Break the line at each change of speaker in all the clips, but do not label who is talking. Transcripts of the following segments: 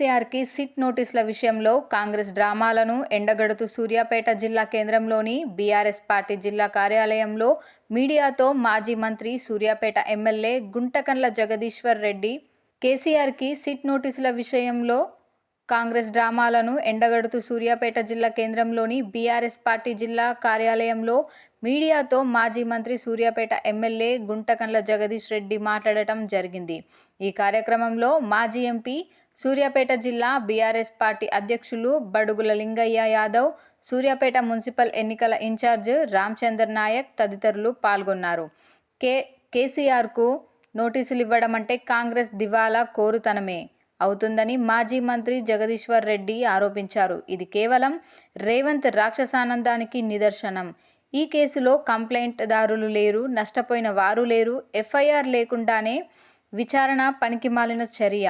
కేసీఆర్కి సిట్ నోటీసుల విషయంలో కాంగ్రెస్ డ్రామాలను ఎండగడుతూ సూర్యాపేట జిల్లా కేంద్రంలోని బీఆర్ఎస్ పార్టీ జిల్లా కార్యాలయంలో మీడియాతో మాజీ మంత్రి సూర్యాపేట ఎమ్మెల్యే గుంటకండ్ల జగదీశ్వర్ రెడ్డి కేసీఆర్కి సిట్ నోటీసుల విషయంలో కాంగ్రెస్ డ్రామాలను ఎండగడుతూ సూర్యాపేట జిల్లా కేంద్రంలోని బీఆర్ఎస్ పార్టీ జిల్లా కార్యాలయంలో మీడియాతో మాజీ మంత్రి సూర్యాపేట ఎమ్మెల్యే గుంటకండ్ల జగదీష్ రెడ్డి మాట్లాడటం జరిగింది. ఈ కార్యక్రమంలో మాజీ ఎంపీ సూర్యాపేట జిల్లా బీఆర్ఎస్ పార్టీ అధ్యక్షులు బడుగుల లింగయ్య యాదవ్ సూర్యాపేట మున్సిపల్ ఎన్నికల ఇన్ఛార్జ్ రామచందర్ నాయక్ తదితరులు పాల్గొన్నారు. కే కేసీఆర్కు నోటీసులు ఇవ్వడం అంటే కాంగ్రెస్ దివాలా కోరుతనమే అవుతుందని మాజీ మంత్రి జగదీశ్వర్ రెడ్డి ఆరోపించారు. ఇది కేవలం రేవంత్ రాక్షసానందానికి నిదర్శనం. ఈ కేసులో కంప్లైంట్దారులు లేరు నష్టపోయిన వారు లేరు ఎఫ్ఐఆర్ లేకుండానే విచారణ పనికిమాలిన చర్య.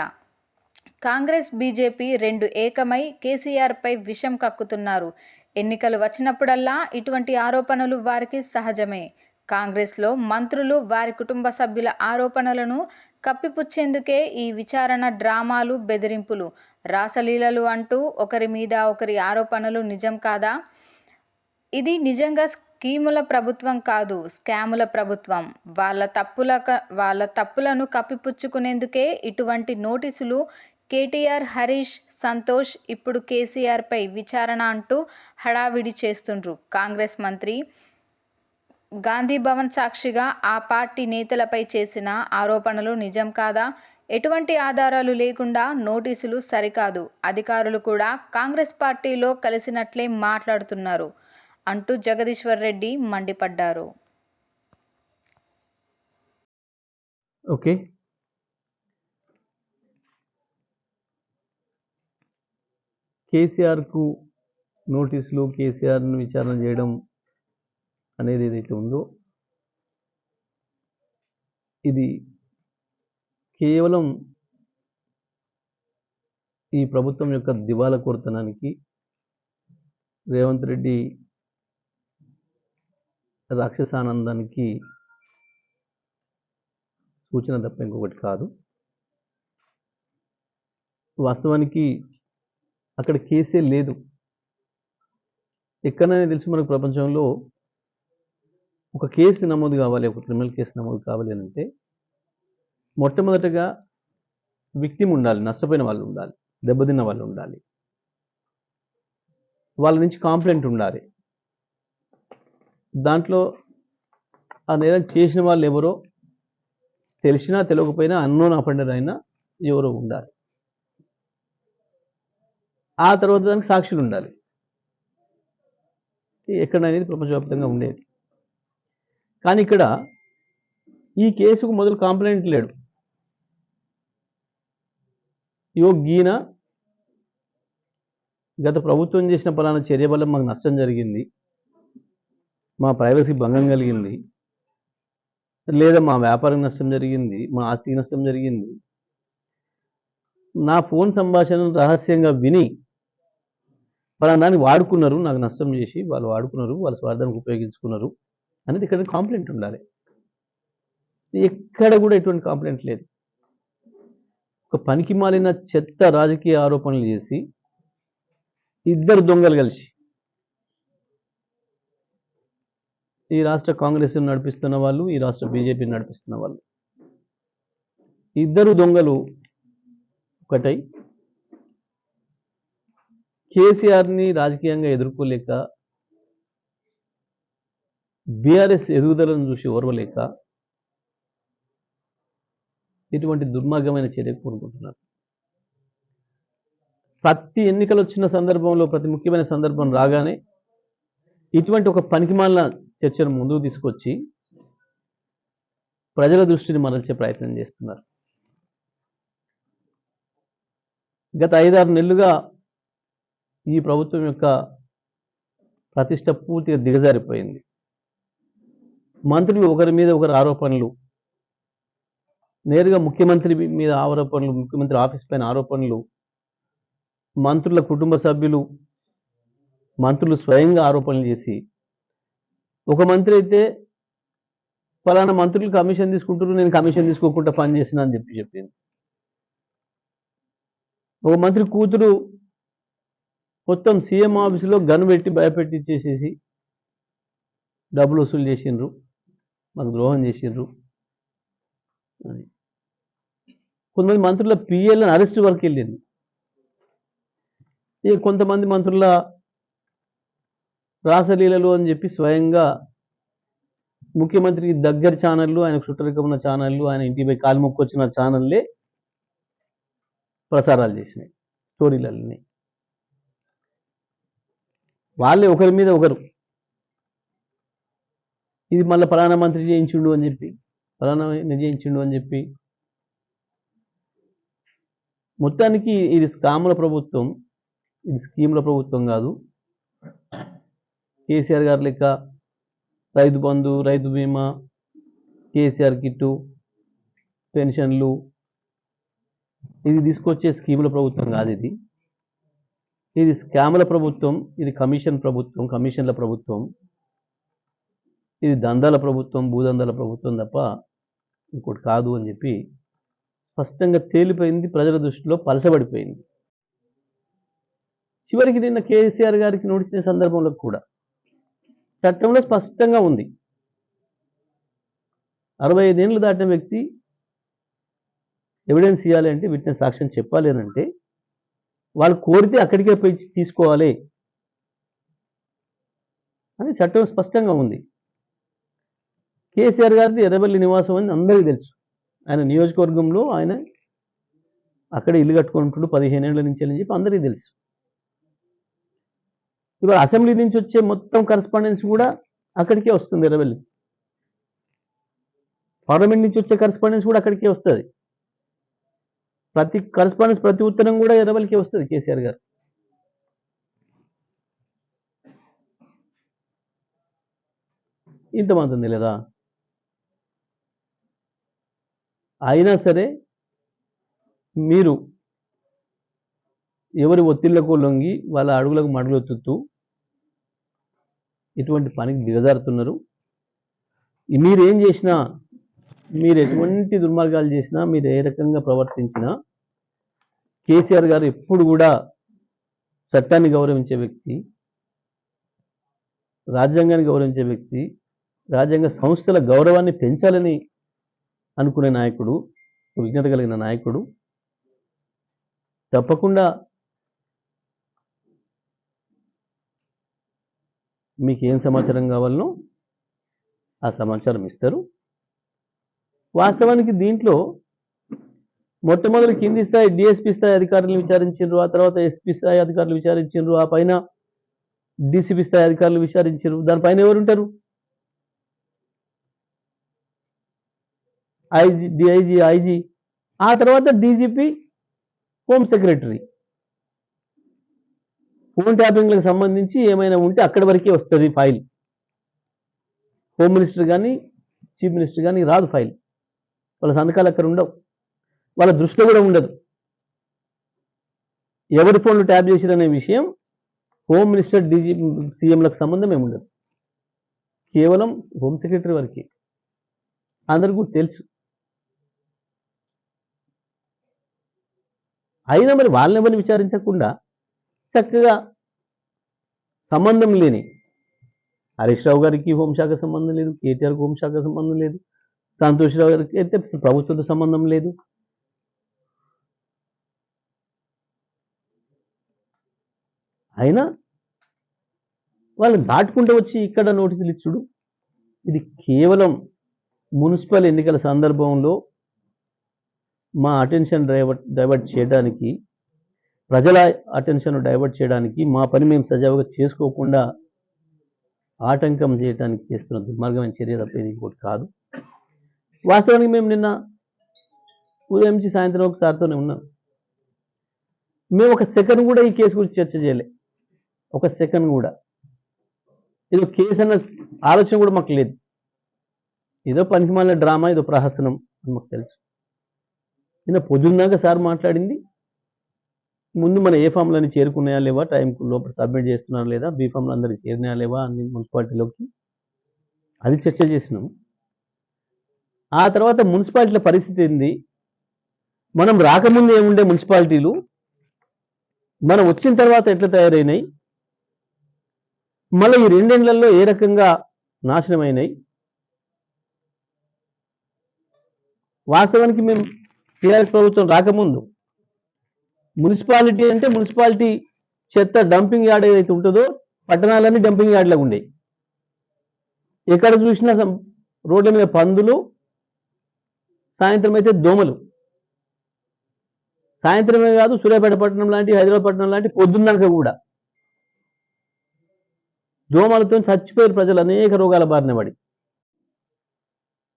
కాంగ్రెస్ బీజేపీ రెండు ఏకమై కేసీఆర్పై విషం కక్కుతున్నారు. ఎన్నికలు వచ్చినప్పుడల్లా ఇటువంటి ఆరోపణలు వారికి సహజమే. కాంగ్రెస్లో మంత్రులు వారి కుటుంబ సభ్యుల ఆరోపణలను కప్పిపుచ్చేందుకే ఈ విచారణ డ్రామాలు బెదిరింపులు. రాసలీలలు అంటూ ఒకరి మీద ఒకరి ఆరోపణలు నిజం కాదా? ఇది నిజంగా స్కీముల ప్రభుత్వం కాదు స్కాముల ప్రభుత్వం. వాళ్ళ తప్పుల వాళ్ళ తప్పులను కప్పిపుచ్చుకునేందుకే ఇటువంటి నోటీసులు కేటీఆర్ హరీష్ సంతోష్ ఇప్పుడు కేసీఆర్పై విచారణ అంటూ హడావిడి చేస్తుండ్రు. కాంగ్రెస్ మంత్రి గాంధీ భవన్ సాక్షిగా ఆ పార్టీ నేతలపై చేసిన ఆరోపణలు నిజం కాదా? ఎటువంటి ఆధారాలు లేకుండా నోటీసులు సరికాదు. అధికారులు కూడా కాంగ్రెస్ పార్టీలో కలిసినట్లే మాట్లాడుతున్నారు అంటూ జగదీశ్వర్ రెడ్డి మండిపడ్డారు.
ఓకే. కేసీఆర్కు నోటీసులు కేసీఆర్ను విచారణ చేయడం అనేది ఏదైతే ఉందో ఇది కేవలం ఈ ప్రభుత్వం యొక్క దివాలా కోరతనానికి రేవంత్ రెడ్డి రాక్షసానందానికి సూచన తప్ప ఇంకొకటి కాదు. వాస్తవానికి అక్కడ కేసే లేదు. ఎక్కడైనా తెలిసి మనకు ప్రపంచంలో ఒక కేసు నమోదు కావాలి ఒక క్రిమినల్ కేసు నమోదు కావాలి అని అంటే మొట్టమొదటగా విక్టిమ్ ఉండాలి నష్టపోయిన వాళ్ళు ఉండాలి దెబ్బతిన్న వాళ్ళు ఉండాలి. వాళ్ళ నుంచి కాంప్లైంట్ ఉండాలి. దాంట్లో ఆ నేరం చేసిన వాళ్ళు ఎవరో తెలిసినా తెలియకపోయినా అన్నోన్ అఫెండర్ అయినా ఎవరో ఉండాలి. ఆ తర్వాత దానికి సాక్షులు ఉండాలి. ఎక్కడ అనేది ప్రపంచవ్యాప్తంగా ఉండేది. కానీ ఇక్కడ ఈ కేసుకు మొదలు కాంప్లైంట్ లేడు. యోగీన గత ప్రభుత్వం చేసిన పలానా చర్య వల్ల మాకు నష్టం జరిగింది. మా ప్రైవసీ భంగం కలిగింది. లేదా మా వ్యాపారం నష్టం జరిగింది. మా ఆస్తికి నష్టం జరిగింది. నా ఫోన్ సంభాషణను రహస్యంగా విని దాన్ని వాడుకున్నారు నాకు నష్టం చేసి వాళ్ళు వాడుకున్నారు వాళ్ళ స్వార్థానికి ఉపయోగించుకున్నారు అనేది ఇక్కడ కాంప్లైంట్ ఉండాలి. ఎక్కడ కూడా ఎటువంటి కాంప్లైంట్ లేదు. ఒక పనికి మాలిన చెత్త రాజకీయ ఆరోపణలు చేసి ఇద్దరు దొంగలు కలిసి ఈ రాష్ట్ర కాంగ్రెస్ నడిపిస్తున్న వాళ్ళు ఈ రాష్ట్ర బీజేపీని నడిపిస్తున్న వాళ్ళు. ఇద్దరు దొంగలు ఒకటై కేసీఆర్ని రాజకీయంగా ఎదుర్కోలేక బీఆర్ఎస్ ఎదుగుదలను చూసి ఓర్వలేక ఇటువంటి దుర్మార్గమైన చర్య కోరుకుంటున్నారు ప్రతి ఎన్నికలు వచ్చిన సందర్భంలో ప్రతి ముఖ్యమైన సందర్భం రాగానే ఇటువంటి ఒక పనికిమాలిన చర్చను ముందుకు తీసుకొచ్చి ప్రజల దృష్టిని మరల్చే ప్రయత్నం చేస్తున్నారు. గత ఐదారు నెలలుగా ఈ ప్రభుత్వం యొక్క ప్రతిష్ట పూర్తిగా దిగజారిపోయింది. మంత్రులు ఒకరి మీద ఒకరు ఆరోపణలు నేరుగా ముఖ్యమంత్రి మీద ఆరోపణలు ముఖ్యమంత్రి ఆఫీస్ పైన ఆరోపణలు మంత్రుల కుటుంబ సభ్యులు మంత్రులు స్వయంగా ఆరోపణలు చేసి ఒక మంత్రి అయితే ఫలానా మంత్రులు కమిషన్ తీసుకుంటారు నేను కమిషన్ తీసుకోకుండా పని చేసిన అని చెప్పి చెప్పింది. ఒక మంత్రి కూతురు మొత్తం సీఎం ఆఫీసులో గన్ పెట్టి భయపెట్టించేసేసి డబ్బులు వసూలు చేసిండ్రు మన ద్రోహం చేసిండ్రు. అని కొంతమంది మంత్రుల పిఎల్ని అరెస్ట్ వరకు వెళ్ళింది. ఇక కొంతమంది మంత్రుల రాసలీలలు అని చెప్పి స్వయంగా ముఖ్యమంత్రికి దగ్గర ఛానళ్ళు ఆయన చుట్టరికం ఉన్న ఛానళ్ళు ఆయన ఇంటిపై కాలు మొక్కొచ్చిన ఛానళ్ళే ప్రసారాలు చేసినాయి స్టోరీలన్నీ. వాళ్ళే ఒకరి మీద ఒకరు. ఇది మళ్ళీ ఫలానా మంత్రి చేయించుండు అని చెప్పి ప్రధాన చేయించుండు అని చెప్పి. మొత్తానికి ఇది స్కాముల ప్రభుత్వం ఇది స్కీముల ప్రభుత్వం కాదు. కేసీఆర్ గారి లెక్క రైతు బంధు రైతు బీమా కేసీఆర్ కిట్టు పెన్షన్లు. ఇది తీసుకొచ్చే స్కీముల ప్రభుత్వం కాదు ఇది. ఇది స్కాముల ప్రభుత్వం ఇది కమిషన్ ప్రభుత్వం కమిషన్ల ప్రభుత్వం. ఇది దందాల ప్రభుత్వం భూదందాల ప్రభుత్వం తప్ప ఇంకోటి కాదు అని చెప్పి స్పష్టంగా తేలిపోయింది ప్రజల దృష్టిలో పలసబడిపోయింది. చివరికి నిన్న కేసీఆర్ గారికి నోటీస్ సందర్భంలో కూడా చట్టంలో స్పష్టంగా ఉంది. అరవై ఐదేళ్ళు దాటిన వ్యక్తి ఎవిడెన్స్ ఇవ్వాలి అంటే విట్నెస్ సాక్ష్యం చెప్పాలి అని అంటే వాళ్ళు కోరితే అక్కడికే పోయి తీసుకోవాలి అని చట్టం స్పష్టంగా ఉంది. కేసీఆర్ గారిది ఎర్రబెల్లి నివాసం అని అందరికీ తెలుసు. ఆయన నియోజకవర్గంలో ఆయన అక్కడ ఇల్లు కట్టుకుంటుండు పదిహేను ఏళ్ళ నుంచి అని చెప్పి అందరికీ తెలుసు. ఇప్పుడు అసెంబ్లీ నుంచి వచ్చే మొత్తం కరస్పాండెన్స్ కూడా అక్కడికే వస్తుంది ఎర్రబెల్లి. పార్లమెంట్ నుంచి వచ్చే కరస్పాండెన్స్ కూడా అక్కడికే వస్తుంది. ప్రతి కరస్పాండెన్స్ ప్రతి ఉత్తరం కూడా ఎర్రబెల్లికే వస్తుంది కేసీఆర్ గారు. ఇంతమంది లేదా అయినా సరే మీరు ఎవరి ఒత్తిళ్ళకు లొంగి వాళ్ళ అడుగులకు మడుగులొత్తుతూ ఇటువంటి పనికి దిగజారుతున్నారు. మీరు ఏం చేసినా మీరు ఎటువంటి దుర్మార్గాలు చేసినా మీరు ఏ రకంగా ప్రవర్తించినా కేసీఆర్ గారు ఎప్పుడు కూడా చట్టాన్ని గౌరవించే వ్యక్తి రాజ్యాంగాన్ని గౌరవించే వ్యక్తి రాజ్యాంగ సంస్థల గౌరవాన్ని పెంచాలని అనుకునే నాయకుడు విజ్ఞత కలిగిన నాయకుడు తప్పకుండా మీకు ఏం సమాచారం కావాలనో ఆ సమాచారం ఇస్తారు. వాస్తవానికి దీంట్లో మొట్టమొదటి కింది స్థాయి డిఎస్పీ స్థాయి అధికారులను విచారించారు ఆ తర్వాత ఎస్పీ స్థాయి అధికారులు విచారించారు ఆ పైన డీసీపీ స్థాయి అధికారులు విచారించారు దానిపైన ఎవరు ఉంటారు ఐజీ డిఐజీ ఐజీ. ఆ తర్వాత డీజీపీ హోమ్ సెక్రటరీ ఫోన్ ట్యాపింగ్లకు సంబంధించి ఏమైనా ఉంటే అక్కడి వరకే వస్తుంది ఫైల్. హోమ్ మినిస్టర్ కానీ చీఫ్ మినిస్టర్ కానీ రాదు ఫైల్. వాళ్ళ సంతకాలు అక్కడ ఉండవు. వాళ్ళ దృష్టిలో కూడా ఉండదు. ఎవరి ఫోన్లు ట్యాప్ చేసిరనే విషయం హోమ్ మినిస్టర్ డీజీ సీఎంలకు సంబంధం ఏమి ఉండదు. కేవలం హోమ్ సెక్రటరీ వారికి. అందరికీ తెలుసు. అయినా మరి వాళ్ళని ఎవరిని విచారించకుండా చక్కగా సంబంధం లేని హరీష్ రావు గారికి హోంశాఖ సంబంధం లేదు కేటీఆర్కి హోంశాఖ సంబంధం లేదు సంతోషరావు గారికి అయితే అసలు ప్రభుత్వంతో సంబంధం లేదు. అయినా వాళ్ళు దాటుకుంటూ వచ్చి ఇక్కడ నోటీసులు ఇచ్చుడు. ఇది కేవలం మున్సిపల్ ఎన్నికల సందర్భంలో మా అటెన్షన్ డైవర్ట్ డైవర్ట్ చేయడానికి ప్రజల అటెన్షన్ డైవర్ట్ చేయడానికి మా పని మేము సజావుగా చేసుకోకుండా ఆటంకం చేయడానికి చేస్తున్న దుర్మార్గమైన చర్య తప్ప ఇది ఇంకోటి కాదు. వాస్తవానికి మేము నిన్న ఉదయం నుంచి సాయంత్రం ఒకసారితోనే ఉన్నాం. మేము ఒక సెకండ్ కూడా ఈ కేసు గురించి చర్చ చేయలే. ఒక సెకండ్ కూడా. ఏదో కేసు అన్న ఆలోచన కూడా మాకు లేదు. ఏదో పంచమాల డ్రామా ఏదో ప్రహసనం అని మాకు తెలుసు. నిన్న పొద్దున్నాక సార్ మాట్లాడింది. ముందు మన ఏ ఫామ్లని చేరుకున్నాయా లేవా టైంకు లోపల సబ్మిట్ చేస్తున్నారా లేదా బీ ఫామ్లు అందరికి చేరినాయా లేవా అన్ని మున్సిపాలిటీలోకి. అది చర్చ చేసినాం. ఆ తర్వాత మున్సిపాలిటీల పరిస్థితి ఏంది? మనం రాకముందు ఏముండే మున్సిపాలిటీలు మనం వచ్చిన తర్వాత ఎట్లా తయారైనాయి? మళ్ళీ ఈ రెండేళ్ళలో ఏ రకంగా నాశనమైనాయి? వాస్తవానికి మేము టీఆర్ఎస్ ప్రభుత్వం రాకముందు మున్సిపాలిటీ అంటే మున్సిపాలిటీ చెత్త డంపింగ్ యార్డ్ ఏదైతే ఉంటుందో పట్టణాలన్నీ డంపింగ్ యార్డ్లో ఉండేవి ఎక్కడ చూసినా రోడ్ల మీద పందులు సాయంత్రం అయితే దోమలు. సాయంత్రమే కాదు సూర్యాపేట పట్టణం లాంటి హైదరాబాద్ పట్టణం లాంటి పొద్దున్నక కూడా దోమలతో చచ్చిపోయారు ప్రజలు అనేక రోగాల బారిన పడి.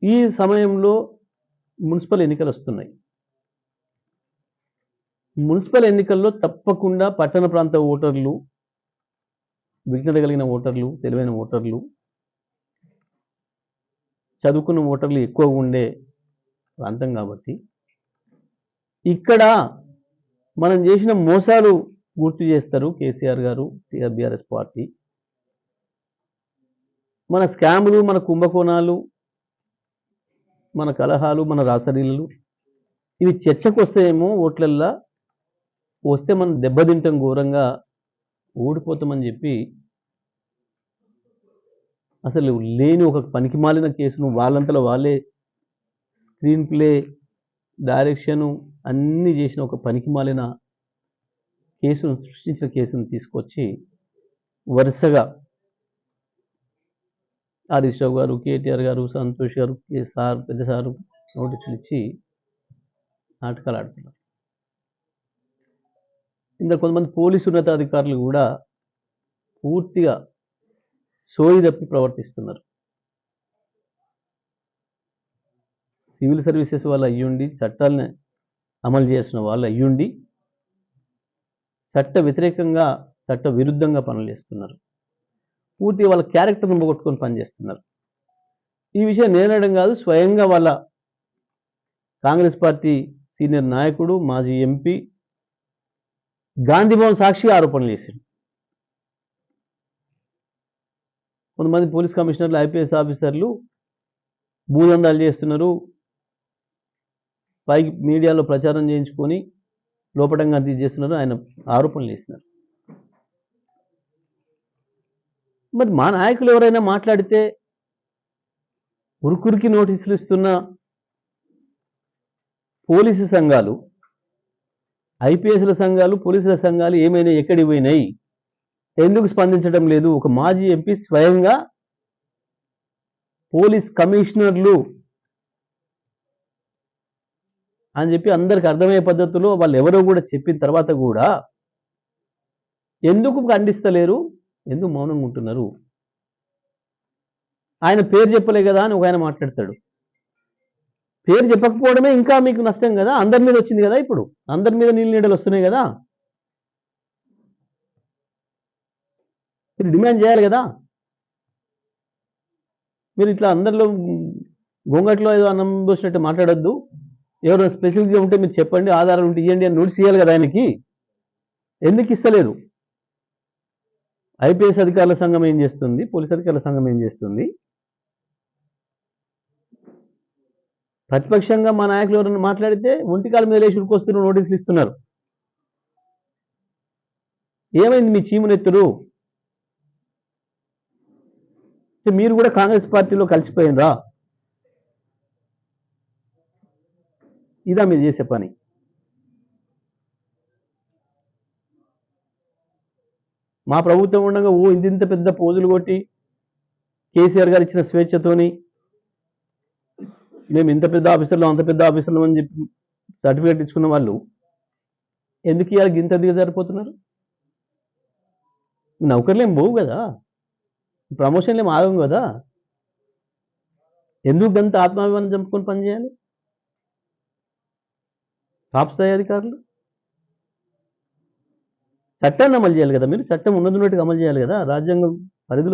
ఈ సమయంలో మున్సిపల్ ఎన్నికలు వస్తున్నాయి. మున్సిపల్ ఎన్నికల్లో తప్పకుండా పట్టణ ప్రాంత ఓటర్లు విఘ్నత కలిగిన ఓటర్లు తెలివైన ఓటర్లు చదువుకున్న ఓటర్లు ఎక్కువ ఉండే ప్రాంతం కాబట్టి. ఇక్కడ మనం చేసిన మోసాలు గుర్తు చేస్తారు కేసీఆర్ గారు బీఆర్ఎస్ పార్టీ. మన స్కాములు మన కుంభకోణాలు మన కలహాలు మన రాసరీలు ఇవి చర్చకు వస్తాయేమో ఓట్లల్లా వస్తే మనం దెబ్బతింటాం ఘోరంగా ఓడిపోతామని చెప్పి అసలు లేని ఒక పనికిమాలిన కేసును వాళ్ళంతలో వాళ్ళే స్క్రీన్ ప్లే డైరెక్షను అన్నీ చేసిన ఒక పనికిమాలిన కేసును సృష్టించిన కేసును తీసుకొచ్చి వరుసగా హరీష్ రావు గారు కేటీఆర్ గారు సంతోష్ గారు కేసార్ పెద్ద సారు నోటీసులు ఇచ్చి నాటకాలు ఆడుతున్నారు. ఇంకా కొంతమంది పోలీసు ఉన్నతాధికారులు కూడా పూర్తిగా సోయి తప్పి ప్రవర్తిస్తున్నారు. సివిల్ సర్వీసెస్ వాళ్ళు అయ్యుండి చట్టాలను అమలు చేసిన వాళ్ళు అయ్యుండి చట్ట వ్యతిరేకంగా చట్ట విరుద్ధంగా పనులు చేస్తున్నారు. పూర్తిగా వాళ్ళ క్యారెక్టర్ను పోగొట్టుకొని పనిచేస్తున్నారు. ఈ విషయం నేనడం కాదు స్వయంగా వాళ్ళ కాంగ్రెస్ పార్టీ సీనియర్ నాయకుడు మాజీ ఎంపీ గాంధీభవన్ సాక్షిగా ఆరోపణలు చేశాడు కొంతమంది పోలీస్ కమిషనర్లు ఐపీఎస్ ఆఫీసర్లు భూదందాలు చేస్తున్నారు. పైకి మీడియాలో ప్రచారం చేయించుకొని లోపటంగా అది చేస్తున్నారు ఆయన ఆరోపణలు వేసినారు. మరి మా నాయకులు ఎవరైనా మాట్లాడితే ఉరుకురికి నోటీసులు ఇస్తున్న పోలీసు సంఘాలు ఐపీఎస్ల సంఘాలు పోలీసుల సంఘాలు ఏమైనా ఎక్కడికి పోయినాయి? ఎందుకు స్పందించడం లేదు? ఒక మాజీ ఎంపీ స్వయంగా పోలీస్ కమిషనర్లు అని చెప్పి అందరికి అర్థమయ్యే పద్ధతిలో వాళ్ళు ఎవరో కూడా చెప్పిన తర్వాత కూడా ఎందుకు ఖండిస్తలేరు? ఎందుకు మౌనంగా ఉంటున్నారు? ఆయన పేరు చెప్పలే కదా అని ఒక ఆయన మాట్లాడతాడు. పేరు చెప్పకపోవడమే ఇంకా మీకు నష్టం కదా? అందరి మీద వచ్చింది కదా ఇప్పుడు? అందరి మీద నీళ్ళు నీడలు వస్తున్నాయి కదా? మీరు డిమాండ్ చేయాలి కదా? మీరు ఇట్లా అందరిలో గొంగట్లో ఏదో అన్నం పోసినట్టు మాట్లాడొద్దు. ఎవరైనా స్పెసిఫిక్గా ఉంటే మీరు చెప్పండి ఆధారాలు ఉంటే ఇవ్వండి అని నోటీస్ ఇవ్వాలి కదా ఆయనకి. ఎందుకు ఇస్తలేదు? ఐపీఎస్ అధికారుల సంఘం ఏం చేస్తుంది? పోలీస్ అధికారుల సంఘం ఏం చేస్తుంది? ప్రతిపక్షంగా మా నాయకులు ఎవరైనా మాట్లాడితే ఒంటికాల మీద లేచి ఉరికొస్తున్న నోటీసులు ఇస్తున్నారు. ఏమైంది మీ చీమునెత్తురు? మీరు కూడా కాంగ్రెస్ పార్టీలో కలిసిపోయినరా? ఇదా మీరు చేసే పని. మా ప్రభుత్వం ఉండగా ఓ ఇంత పెద్ద పోజులు కొట్టి కేసీఆర్ గారు ఇచ్చిన స్వేచ్ఛతోని మేము ఇంత పెద్ద ఆఫీసర్లు అంత పెద్ద ఆఫీసర్లు అని చెప్పి సర్టిఫికేట్ ఇచ్చుకున్న వాళ్ళు ఎందుకు ఇవాళ గింత దిగజారిపోతున్నారు నౌకర్లు ఏం పోవు కదా. ప్రమోషన్లు ఏం ఆగం కదా. ఎందుకు గంత ఆత్మాభిమానం చంపుకొని పనిచేయాలి టాప్ స్థాయి అధికారులు చట్టాన్ని అమలు చేయాలి కదా మీరు? చట్టం ఉన్నది ఉన్నట్టుగా అమలు చేయాలి కదా? రాజ్యాంగం పరిధిలో